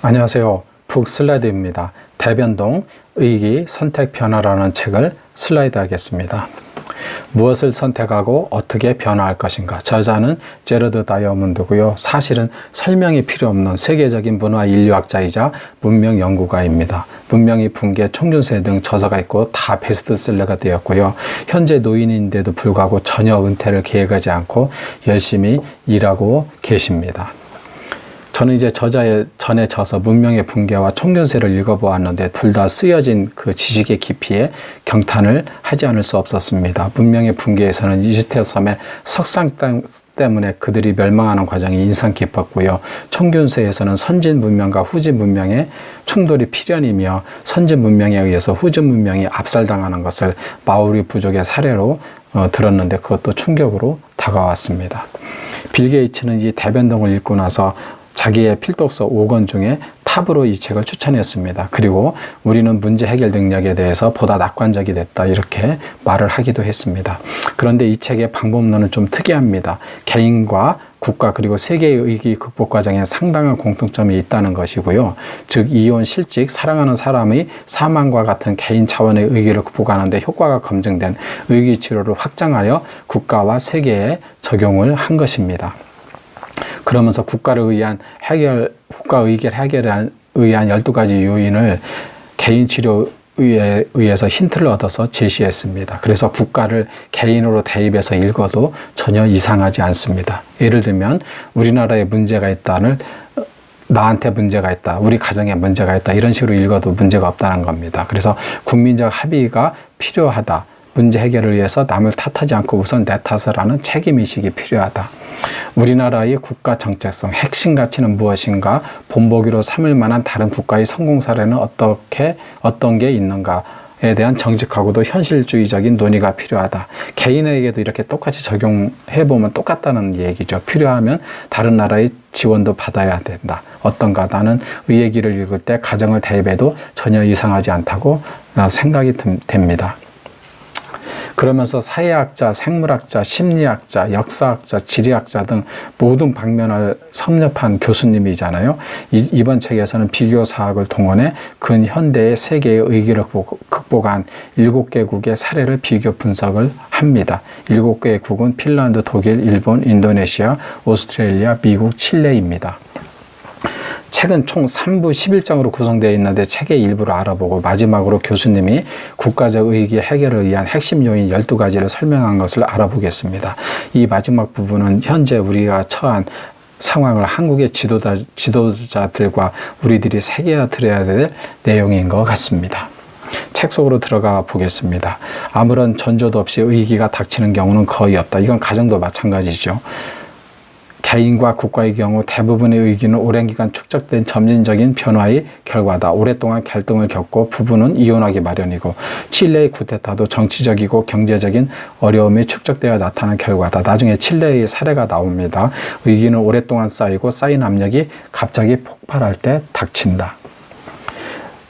안녕하세요. 북슬라이드입니다. 대변동 의기 선택 변화라는 책을 슬라이드 하겠습니다. 무엇을 선택하고 어떻게 변화할 것인가. 저자는 제러드 다이아몬드고요. 사실은 설명이 필요 없는 세계적인 문화 인류학자이자 문명 연구가입니다. 문명이 붕괴, 총균세 등 저서가 있고 다 베스트셀러가 되었고요. 현재 노인인데도 불구하고 전혀 은퇴를 계획하지 않고 열심히 일하고 계십니다. 저는 이제 저자의 전에 져서 문명의 붕괴와 총견세를 읽어보았는데 둘 다 쓰여진 그 지식의 깊이에 경탄을 하지 않을 수 없었습니다. 문명의 붕괴에서는 이스테 섬의 석상 때문에 그들이 멸망하는 과정이 인상 깊었고요. 총균세에서는 선진 문명과 후진 문명의 충돌이 필연이며 선진 문명에 의해서 후진 문명이 압살당하는 것을 마우리 부족의 사례로 어, 들었는데 그것도 충격으로 다가왔습니다. 빌 게이츠는 이 대변동을 읽고 나서 자기의 필독서 5권 중에 탑으로 이 책을 추천했습니다. 그리고 우리는 문제 해결 능력에 대해서 보다 낙관적이 됐다. 이렇게 말을 하기도 했습니다. 그런데 이 책의 방법론은 좀 특이합니다. 개인과 국가 그리고 세계의 의기 극복 과정에 상당한 공통점이 있다는 것이고요. 즉 이혼, 실직, 사랑하는 사람의 사망과 같은 개인 차원의 의기를 극복하는 데 효과가 검증된 의기 치료를 확장하여 국가와 세계에 적용을 한 것입니다. 그러면서 국가를 의한 해결, 국가 의결 해결에 의한 12가지 요인을 개인 치료 에 의해서 힌트를 얻어서 제시했습니다. 그래서 국가를 개인으로 대입해서 읽어도 전혀 이상하지 않습니다. 예를 들면 우리나라에 문제가 있다는 나한테 문제가 있다. 우리 가정에 문제가 있다. 이런 식으로 읽어도 문제가 없다는 겁니다. 그래서 국민적 합의가 필요하다. 문제 해결을 위해서 남을 탓하지 않고 우선 내 탓을 하는 책임의식이 필요하다. 우리나라의 국가 정체성, 핵심 가치는 무엇인가, 본보기로 삼을 만한 다른 국가의 성공 사례는 어떻게, 어떤 게 있는가, 에 대한 정직하고도 현실주의적인 논의가 필요하다. 개인에게도 이렇게 똑같이 적용해 보면 똑같다는 얘기죠. 필요하면 다른 나라의 지원도 받아야 된다. 어떤가? 나는 의 얘기를 읽을 때 가정을 대입해도 전혀 이상하지 않다고 어, 생각이 됩니다. 그러면서 사회학자, 생물학자, 심리학자, 역사학자, 지리학자 등 모든 방면을 섭렵한 교수님이잖아요. 이, 번 책에서는 비교 사학을 동원해 근현대의 세계의 의기를 극복한 일곱 개국의 사례를 비교 분석을 합니다. 일곱 개국은 핀란드, 독일, 일본, 인도네시아, 오스트레일리아, 미국, 칠레입니다. 책은 총 3부 11장으로 구성되어 있는데 책의 일부를 알아보고 마지막으로 교수님이 국가적 의기 해결을 위한 핵심 요인 12가지를 설명한 것을 알아보겠습니다. 이 마지막 부분은 현재 우리가 처한 상황을 한국의 지도자, 지도자들과 우리들이 새겨들어야 될 내용인 것 같습니다. 책 속으로 들어가 보겠습니다. 아무런 전조도 없이 의기가 닥치는 경우는 거의 없다. 이건 가정도 마찬가지죠. 개인과 국가의 경우 대부분의 의기는 오랜 기간 축적된 점진적인 변화의 결과다. 오랫동안 갈등을 겪고 부부는 이혼하기 마련이고 칠레의 구테타도 정치적이고 경제적인 어려움이 축적되어 나타난 결과다. 나중에 칠레의 사례가 나옵니다. 의기는 오랫동안 쌓이고 쌓인 압력이 갑자기 폭발할 때 닥친다.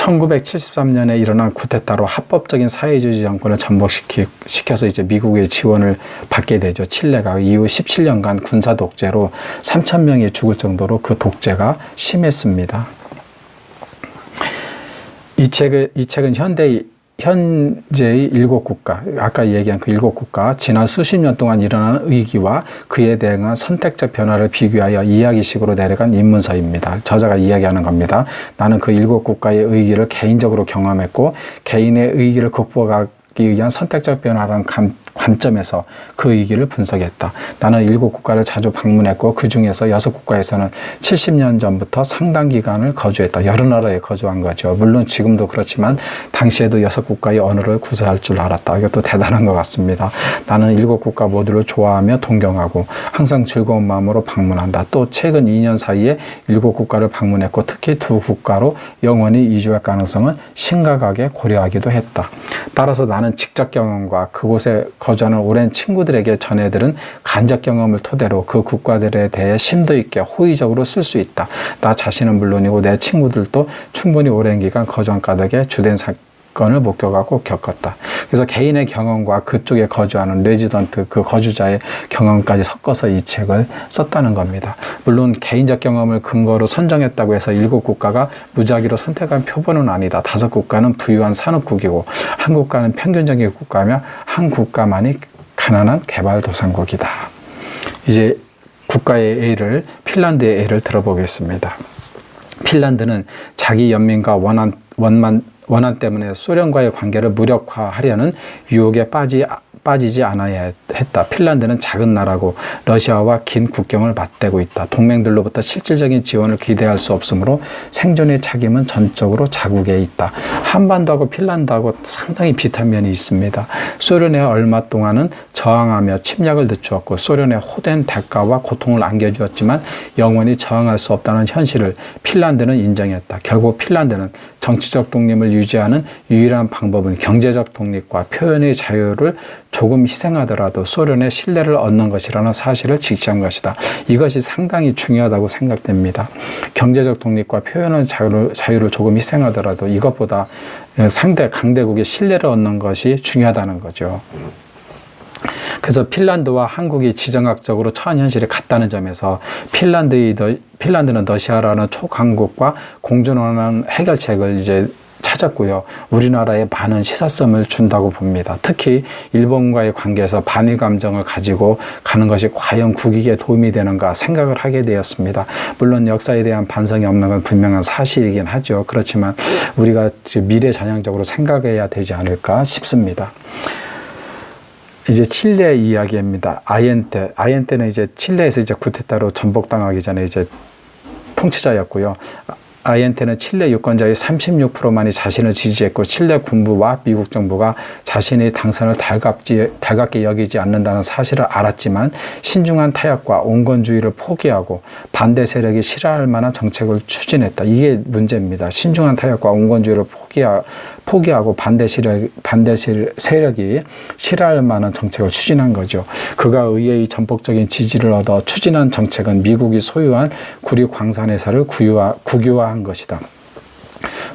1973년에 일어난 쿠데타로 합법적인 사회주의 정권을 전복시켜서 이제 미국의 지원을 받게 되죠. 칠레가 이후 17년간 군사 독재로 3천 명이 죽을 정도로 그 독재가 심했습니다. 이 책은 이 책은 현대 현재의 일곱 국가, 아까 얘기한 그 일곱 국가, 지난 수십 년 동안 일어난 위기와 그에 대응한 선택적 변화를 비교하여 이야기식으로 내려간 입문서입니다. 저자가 이야기하는 겁니다. 나는 그 일곱 국가의 의기를 개인적으로 경험했고, 개인의 의기를 극복하기 위한 선택적 변화라는 관점에서 그 위기를 분석했다. 나는 일곱 국가를 자주 방문했고 그 중에서 여섯 국가에서는 70년 전부터 상당 기간을 거주했다. 여러 나라에 거주한 거죠. 물론 지금도 그렇지만 당시에도 여섯 국가의 언어를 구사할 줄 알았다. 이것도 대단한 것 같습니다. 나는 일곱 국가 모두를 좋아하며 동경하고 항상 즐거운 마음으로 방문한다. 또 최근 2년 사이에 일곱 국가를 방문했고 특히 두 국가로 영원히 이주할 가능성은 심각하게 고려하기도 했다. 따라서 나는 직접 경험과 그곳에 거 주하는 오랜 친구들에게 전해들은 간접 경험을 토대로 그 국가들에 대해 심도 있게 호의적으로 쓸 수 있다. 나 자신은 물론이고 내 친구들도 충분히 오랜 기간 거주한 까닭에 주된 사, 건을 목격하고 겪었다. 그래서 개인의 경험과 그쪽에 거주하는 레지던트 그 거주자의 경험까지 섞어서 이 책을 썼다는 겁니다. 물론 개인적 경험을 근거로 선정했다고 해서 일곱 국가가 무작위로 선택한 표본은 아니다. 다섯 국가는 부유한 산업국이고 한 국가는 평균적인 국가며 한 국가만이 가난한 개발도상국이다. 이제 국가의 A를 핀란드의 A를 들어보겠습니다. 핀란드는 자기 연민과 원한 원만 원한 때문에 소련과의 관계를 무력화하려는 유혹에 빠지 빠지지 않아야 했다. 핀란드는 작은 나라고 러시아와 긴 국경을 맞대고 있다. 동맹들로부터 실질적인 지원을 기대할 수 없으므로 생존의 책임은 전적으로 자국에 있다. 한반도하고 핀란드하고 상당히 비슷한 면이 있습니다. 소련에 얼마 동안은 저항하며 침략을 늦추었고 소련의 호된 대가와 고통을 안겨주었지만 영원히 저항할 수 없다는 현실을 핀란드는 인정했다. 결국 핀란드는 정치적 독립을 유지하는 유일한 방법은 경제적 독립과 표현의 자유를 조금 희생하더라도 소련의 신뢰를 얻는 것이라는 사실을 직시한 것이다. 이것이 상당히 중요하다고 생각됩니다. 경제적 독립과 표현의 자유를, 자유를 조금 희생하더라도 이것보다 상대 강대국의 신뢰를 얻는 것이 중요하다는 거죠. 그래서 핀란드와 한국이 지정학적으로 처한 현실이 같다는 점에서 핀란드의 핀란드는 러시아라는 초강국과 공존하는 해결책을 이제 찾았고요. 우리나라에 많은 시사성을 준다고 봅니다. 특히 일본과의 관계에서 반일 감정을 가지고 가는 것이 과연 국익에 도움이 되는가 생각을 하게 되었습니다. 물론 역사에 대한 반성이 없는 건 분명한 사실이긴 하죠. 그렇지만 우리가 미래 전향적으로 생각해야 되지 않을까 싶습니다. 이제 칠레 이야기입니다. 아이엔테. 아이엔테는 이제 칠레에서 이제 쿠데타로 전복당하기 전에 이제 통치자였고요. 아이엔테는 칠레 유권자의 36%만이 자신을 지지했고 칠레 군부와 미국 정부가 자신의 당선을 달갑지, 달갑게 여기지 않는다는 사실을 알았지만 신중한 타협과 온건주의를 포기하고 반대 세력이 싫어할 만한 정책을 추진했다. 이게 문제입니다. 신중한 타협과 온건주의를 포기하, 포기하고 반대 세력, 반대 세력이 싫어할 만한 정책을 추진한 거죠. 그가 의회의 전폭적인 지지를 얻어 추진한 정책은 미국이 소유한 구리 광산회사를 국유화, 국유화한 것이다.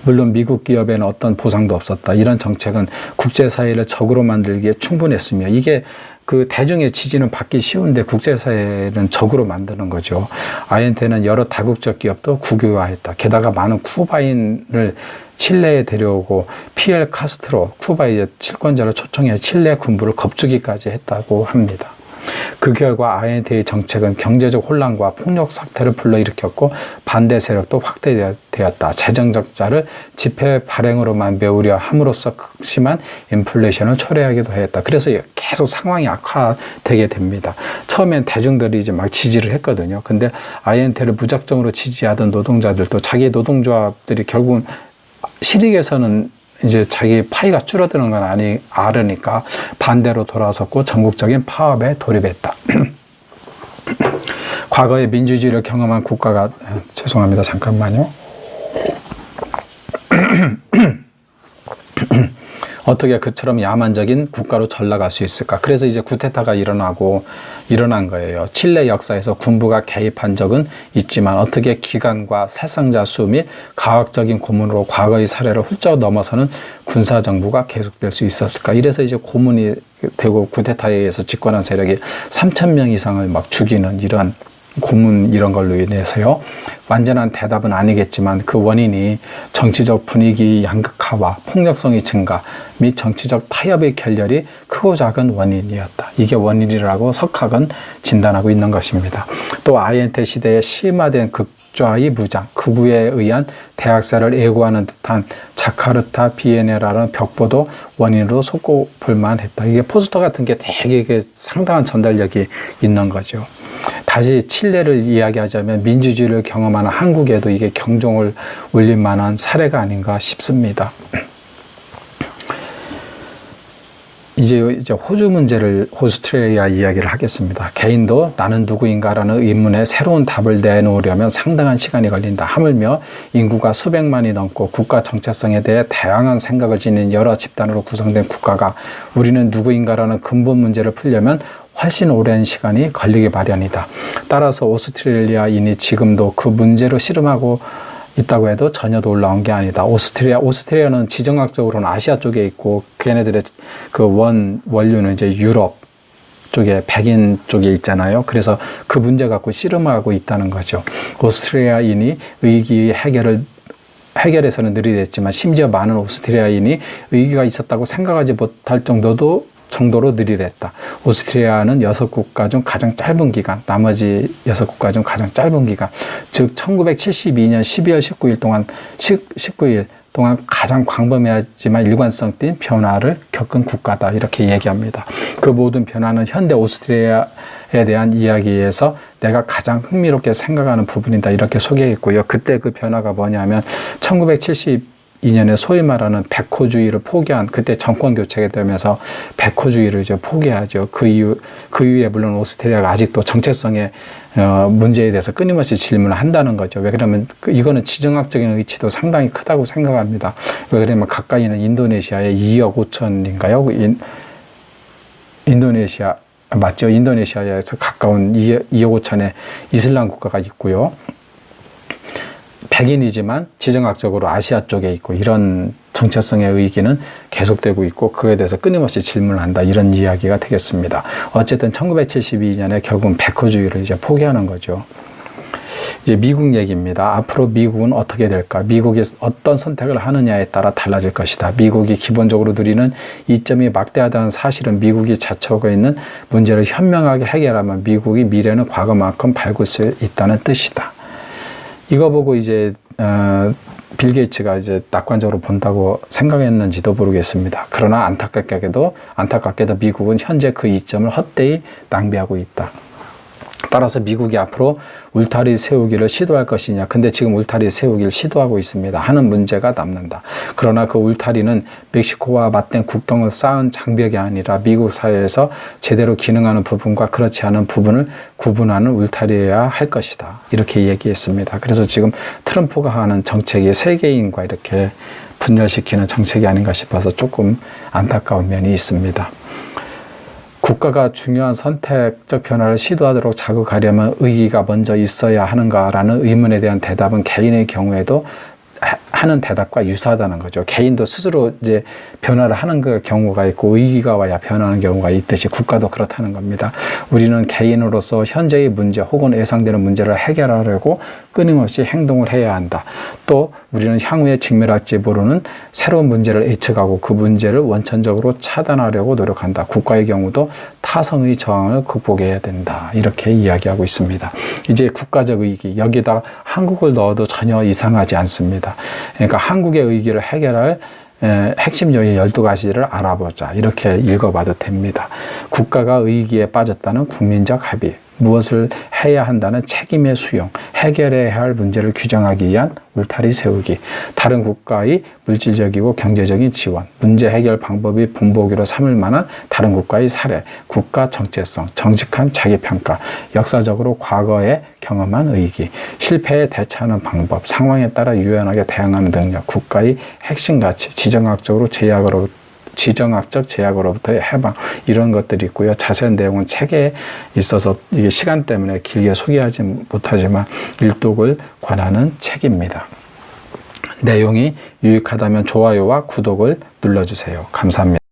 물론 미국 기업에는 어떤 보상도 없었다. 이런 정책은 국제사회를 적으로 만들기에 충분했으며 이게 그 대중의 지지는 받기 쉬운데 국제사회는 적으로 만드는 거죠. 아이엔테는 여러 다국적 기업도 국유화했다. 게다가 많은 쿠바인을 칠레에 데려오고 피엘 카스트로 쿠바 이제 칠권자를 초청해 칠레 군부를 겁주기까지 했다고 합니다. 그 결과 아이엔테의 정책은 경제적 혼란과 폭력 사태를 불러일으켰고 반대 세력도 확대되었다. 재정 적자를 집회 발행으로만 메우려 함으로써 극심한 인플레이션을 초래하기도 했다. 그래서 계속 상황이 악화되게 됩니다. 처음엔 대중들이 이제 막 지지를 했거든요. 근데 아이엔테를 무작정으로 지지하던 노동자들도 자기 노동조합들이 결국은 실익에서는 이제 자기 파이가 줄어드는 건 아니 알으니까 반대로 돌아섰고 전국적인 파업에 돌입했다. 과거에 민주주의를 경험한 국가가 죄송합니다. 잠깐만요. 어떻게 그처럼 야만적인 국가로 전락할 수 있을까? 그래서 이제 구테타가 일어나고 일어난 거예요. 칠레 역사에서 군부가 개입한 적은 있지만 어떻게 기관과 살상자 수 및 과학적인 고문으로 과거의 사례를 훌쩍 넘어서는 군사 정부가 계속될 수 있었을까? 이래서 이제 고문이 되고 구테타에 의해서 집권한 세력이 3천 명 이상을 막 죽이는 이러한 고문 이런 걸로 인해서요. 완전한 대답은 아니겠지만 그 원인이 정치적 분위기 양극화와 폭력성의 증가 및 정치적 타협의 결렬이 크고 작은 원인이었다. 이게 원인이라고 석학은 진단하고 있는 것입니다. 또 아이엔테 시대에 심화된 극좌의 무장, 극우에 의한 대학살을 애고하는 듯한 자카르타 비에네라는 벽보도 원인으로 손꼽을 만했다. 이게 포스터 같은 게 되게 상당한 전달력이 있는 거죠. 다시 칠레를 이야기하자면 민주주의를 경험하는 한국에도 이게 경종을 울릴 만한 사례가 아닌가 싶습니다. 이제 이제 호주 문제를 오스트레일리아 이야기를 하겠습니다. 개인도 나는 누구인가라는 의문에 새로운 답을 내놓으려면 상당한 시간이 걸린다. 하물며 인구가 수백만이 넘고 국가 정체성에 대해 다양한 생각을 지닌 여러 집단으로 구성된 국가가 우리는 누구인가라는 근본 문제를 풀려면 훨씬 오랜 시간이 걸리기 마련이다. 따라서 오스트레일리아인이 지금도 그 문제로 씨름하고 있다고 해도 전혀 놀라운 게 아니다. 오스트리아, 오스트리아는 지정학적으로는 아시아 쪽에 있고 걔네들의 그 원 원료는 이제 유럽 쪽에 백인 쪽에 있잖아요. 그래서 그 문제 갖고 씨름하고 있다는 거죠. 오스트리아인이 의기 해결을 해결에서는 느리댔지만 심지어 많은 오스트리아인이 의기가 있었다고 생각하지 못할 정도도 정도로 느리댔다. 오스트리아는 여섯 국가 중 가장 짧은 기간, 나머지 여섯 국가 중 가장 짧은 기간, 즉 1972년 12월 19일 동안 19일 동안 가장 광범위하지만 일관성 띈 변화를 겪은 국가다 이렇게 얘기합니다. 그 모든 변화는 현대 오스트리아에 대한 이야기에서 내가 가장 흥미롭게 생각하는 부분이다 이렇게 소개했고요. 그때 그 변화가 뭐냐면 1972년에 소위 말하는 백호주의를 포기한 그때 정권 교체가 되면서 백호주의를 이제 포기하죠. 그 이후 그 이후에 물론 오스트리아가 아직도 정체성의 어, 문제에 대해서 끊임없이 질문을 한다는 거죠. 왜 그러면 그 이거는 지정학적인 의치도 상당히 크다고 생각합니다. 왜 그러면 가까이 있는 인도네시아의 2억 5천인가요? 인, 인도네시아 맞죠? 인도네시아에서 가까운 2억 5천의 이슬람 국가가 있고요. 백인이지만 지정학적으로 아시아 쪽에 있고 이런 정체성의 의기는 계속되고 있고 그에 대해서 끊임없이 질문을 한다 이런 이야기가 되겠습니다. 어쨌든 1972년에 결국은 백호주의를 이제 포기하는 거죠. 이제 미국 얘기입니다. 앞으로 미국은 어떻게 될까? 미국이 어떤 선택을 하느냐에 따라 달라질 것이다. 미국이 기본적으로 누리는 이점이 막대하다는 사실은 미국이 자처하고 있는 문제를 현명하게 해결하면 미국이 미래는 과거만큼 밝을 수 있다는 뜻이다. 이거 보고 이제 어, 빌 게이츠가 이제 낙관적으로 본다고 생각했는지도 모르겠습니다. 그러나 안타깝게도 안타깝게도 미국은 현재 그 이점을 헛되이 낭비하고 있다. 따라서 미국이 앞으로 울타리 세우기를 시도할 것이냐. 근데 지금 울타리 세우기를 시도하고 있습니다. 하는 문제가 남는다. 그러나 그 울타리는 멕시코와 맞댄 국경을 쌓은 장벽이 아니라 미국 사회에서 제대로 기능하는 부분과 그렇지 않은 부분을 구분하는 울타리여야 할 것이다. 이렇게 얘기했습니다. 그래서 지금 트럼프가 하는 정책이 세계인과 이렇게 분열시키는 정책이 아닌가 싶어서 조금 안타까운 면이 있습니다. 국가가 중요한 선택적 변화를 시도하도록 자극하려면 의기가 먼저 있어야 하는가라는 의문에 대한 대답은 개인의 경우에도 하는 대답과 유사하다는 거죠. 개인도 스스로 이제 변화를 하는 그 경우가 있고 의기가 와야 변하는 경우가 있듯이 국가도 그렇다는 겁니다. 우리는 개인으로서 현재의 문제 혹은 예상되는 문제를 해결하려고 끊임없이 행동을 해야 한다. 또 우리는 향후에 직면할지 모르는 새로운 문제를 예측하고 그 문제를 원천적으로 차단하려고 노력한다. 국가의 경우도 타성의 저항을 극복해야 된다. 이렇게 이야기하고 있습니다. 이제 국가적 의기 여기다 한국을 넣어도 전혀 이상하지 않습니다. 그러니까 한국의 의기를 해결할 핵심 요인 12가지를 알아보자. 이렇게 읽어봐도 됩니다. 국가가 의기에 빠졌다는 국민적 합의. 무엇을 해야 한다는 책임의 수용, 해결해야 할 문제를 규정하기 위한 울타리 세우기, 다른 국가의 물질적이고 경제적인 지원, 문제 해결 방법이 본보기로 삼을 만한 다른 국가의 사례, 국가 정체성, 정직한 자기평가, 역사적으로 과거에 경험한 의기, 실패에 대처하는 방법, 상황에 따라 유연하게 대응하는 능력, 국가의 핵심 가치, 지정학적으로 제약으로 지정학적 제약으로부터의 해방 이런 것들이 있고요. 자세한 내용은 책에 있어서 이게 시간 때문에 길게 소개하지 못하지만 일독을 관하는 책입니다. 내용이 유익하다면 좋아요와 구독을 눌러주세요. 감사합니다.